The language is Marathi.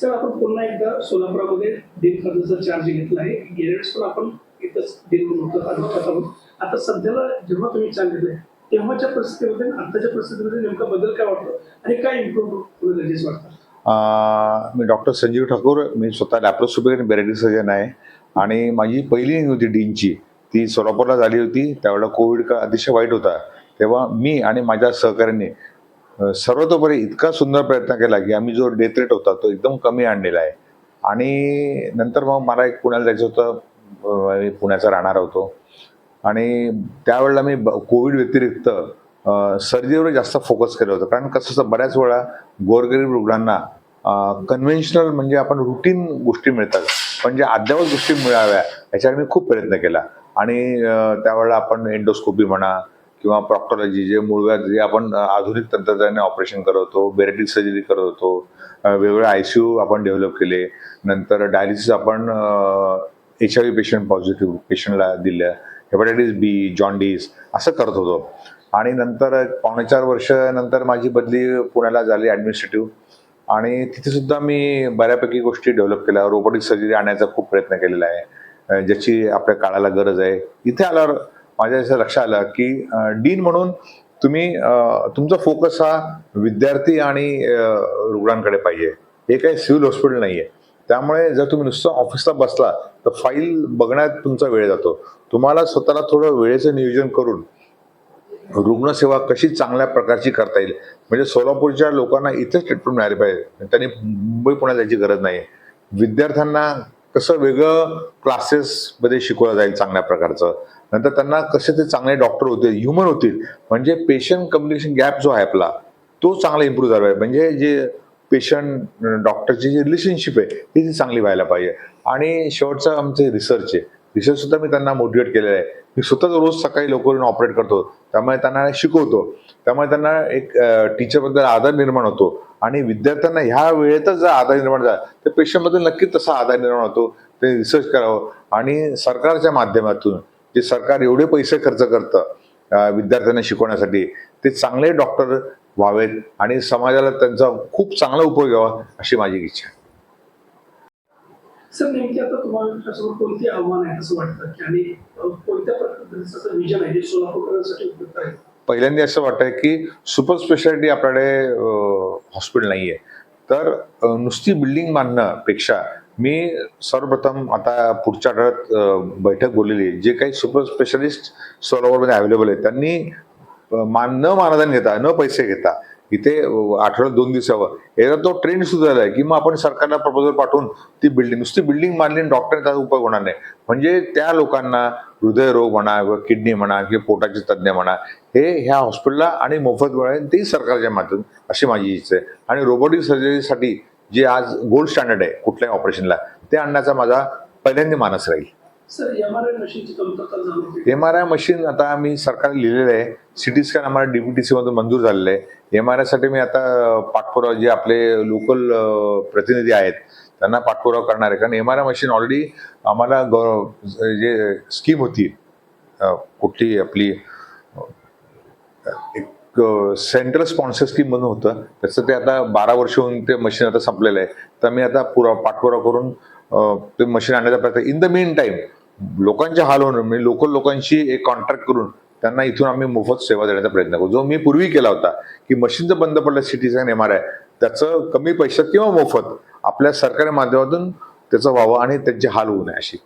सर आपण पुन्हा एकदा सोलापुरामध्ये दीड खर्चाचा चार्ज घेतला आहे. गेल्या पण आपण इथंच दिन होतं आता सध्याला जेव्हा तुम्ही चार्ज घेतलाय तेव्हाच्या परिस्थितीमध्ये आताच्या परिस्थितीमध्ये नेमका बदल काय वाटतो? आणि काय इम्प्रूव्ह गरजेचं वाटतं? मी डॉक्टर संजीव ठाकूर मी स्वतः लॅप्रोस्कोपिक आणि बेरेटिक सर्जन आहे. आणि माझी पहिली होती डीनची. ती सोलापूरला झाली होती. त्यावेळेला कोविड का अतिशय वाईट होता. तेव्हा मी आणि माझ्या सहकाऱ्यांनी सर्वतोपरी इतका सुंदर प्रयत्न केला की आम्ही जो डेथ रेट होता तो एकदम कमी आणलेला आहे. आणि नंतर मग मला एक पुण्याला जायचं होतं मी पुण्याचा राहणार होतो. आणि त्यावेळेला मी ब- कोविड व्यतिरिक्त सर्जरीवर जास्त फोकस केलं होतं. कारण कसं असतं बऱ्याच वेळा गोरगरीब रुग्णांना कन्व्हेन्शनल म्हणजे आपण रुटीन गोष्टी मिळतात. पण ज्या अद्ययावत गोष्टी मिळाव्या याच्यावर मी खूप प्रयत्न केला. आणि त्यावेळेला आपण एंडोस्कोपी म्हणा किंवा प्रॉक्टॉलॉजी जे मुळव्यात जे आपण आधुनिक तंत्रज्ञानाने ऑपरेशन करत होतो बेरेटिक सर्जरी करत होतो वेगवेगळे आय सी यू आपण डेव्हलप केले. नंतर डायलिसिस आपण H I V patient positive पेशंटला दिलं हेपॅटायटिस बी जॉन्डिस असं करत होतो. आणि नंतर पावणे चार वर्ष नंतर माझी बदली पुण्याला झाली ॲडमिनिस्ट्रेटिव्ह आणि तिथे सुद्धा मी बऱ्यापैकी गोष्टी डेव्हलप केल्या. रोबोटिक सर्जरी आणण्याचा खूप प्रयत्न केलेला आहे. ज्याची आपल्या काळाला गरज आहे. इथे आल्यावर माझ्या असं लक्षात आलं की डीन म्हणून तुम्ही तुमचा फोकस हा विद्यार्थी आणि रुग्णांकडे पाहिजे. हे काही सिव्हिल हॉस्पिटल नाही आहे त्यामुळे जर तुम्ही नुसतं ऑफिसला बसला तर फाईल बघण्यात तुमचा वेळ जातो. तुम्हाला स्वतःला थोडं वेळेचं नियोजन करून रुग्णसेवा कशी चांगल्या प्रकारची करता येईल. म्हणजे सोलापूरच्या लोकांना इथेच ट्रीटमेंट मिळाली पाहिजे. त्यांनी मुंबई पुण्यात जायची गरज नाही विद्यार्थ्यांना कसं वेगळं क्लासेसमध्ये शिकवलं जाईल चांगल्या प्रकारचं. नंतर त्यांना कसे ते चांगले डॉक्टर होतील ह्युमन होतील. म्हणजे पेशंट कम्युनिकेशन गॅप जो आहे आपला तो चांगला इम्प्रूव्ह झाला पाहिजे. म्हणजे जे पेशंट डॉक्टरची जी रिलेशनशिप आहे ती ती चांगली व्हायला पाहिजे. आणि शेवटचं आमचे रिसर्च आहे. रिसर्च सुद्धा मी त्यांना मोटिवेट केलेलं आहे. मी स्वतःच रोज सकाळी लवकर येऊन ऑपरेट करतो. त्यामुळे त्यांना शिकवतो. त्यामुळे त्यांना एक टीचरबद्दल आदर निर्माण होतो. आणि विद्यार्थ्यांना ह्या वेळेतच जर आधार निर्माण झाला तर पेशंटबद्दल नक्कीच तसा आधार निर्माण होतो. ते रिसर्च करावं. आणि सरकारच्या माध्यमातून जे सरकार एवढे पैसे खर्च करतं विद्यार्थ्यांना शिकवण्यासाठी ते चांगले डॉक्टर व्हावेत आणि समाजाला त्यांचा खूप चांगला उपयोग घ्यावा अशी माझी इच्छा आहे. सर नेमकी आता तुम्हाला कोणती आव्हान आहे असं वाटतं की आणि अं, कोणत्या प्रकारचं विजन आहे जे सोलापूरकरांसाठी उपयुक्त आहे? पहिल्यांदा असं वाटतंय की सुपर स्पेशालिटी आपल्याकडे हॉस्पिटल नाही आहे तर नुसती बिल्डिंग बांधण्यापेक्षा मी सर्वप्रथम आता पुढच्या आठवड्यात बैठक बोललेली आहे. जे काही सुपर स्पेशलिस्ट सोलापूरमध्ये अवेलेबल आहेत त्यांनी मान न मानधन घेता न पैसे घेता इथे आठवड्यात दोन दिवसावर एकदा तो ट्रेंड सुद्धा आहे की मग आपण सरकारला प्रपोजल पाठवून ती बिल्डिंग नुसती बिल्डिंग मारली आणि डॉक्टर त्याचा उपयोग होणार नाही. म्हणजे त्या लोकांना हृदयरोग म्हणा किंवा किडनी म्हणा किंवा पोटाचे तज्ज्ञ म्हणा हे ह्या हॉस्पिटलला आणि मोफत मिळेल ते सरकारच्या माध्यम अशी माझी इच्छा आहे. आणि रोबोटिक सर्जरीसाठी जे आज गोल्ड स्टँडर्ड आहे कुठल्याही ऑपरेशनला ते आणण्याचा माझा पहिल्यांदा मानस राहील. Sir M R I machine आता मी सरकारने लिहिलेलं आहे. सिटी स्कॅन आम्हाला डीबीटीसी मधून मंजूर झालेलं आहे. एम आर आयसाठी मी आता पाठपुरावा जे आपले लोकल प्रतिनिधी आहेत त्यांना पाठपुरावा करणार आहे. कारण M R I machine already आम्हाला जे स्कीम होती कुठली आपली एक सेंट्रल स्पॉन्सर स्कीम म्हणून होतं. त्याचं ते आता बारा वर्ष होऊन ते मशीन आता संपलेलं आहे. तर मी आता पुरा पाठपुरा करून ते मशीन आणण्याचा प्रयत्न इन द मेन टाइम लोकांचे हाल होणं म्हणजे लोकल लोकांशी एक कॉन्ट्रॅक्ट करून त्यांना इथून आम्ही मोफत सेवा देण्याचा प्रयत्न करू. जो मी पूर्वी केला होता की मशीन जर बंद पडलं सिटीचा एम आर आय त्याचं कमी पैशात किंवा मोफत आपल्या सरकारी माध्यमातून त्याचं व्हावं आणि त्यांचे हाल होऊ नये अशी.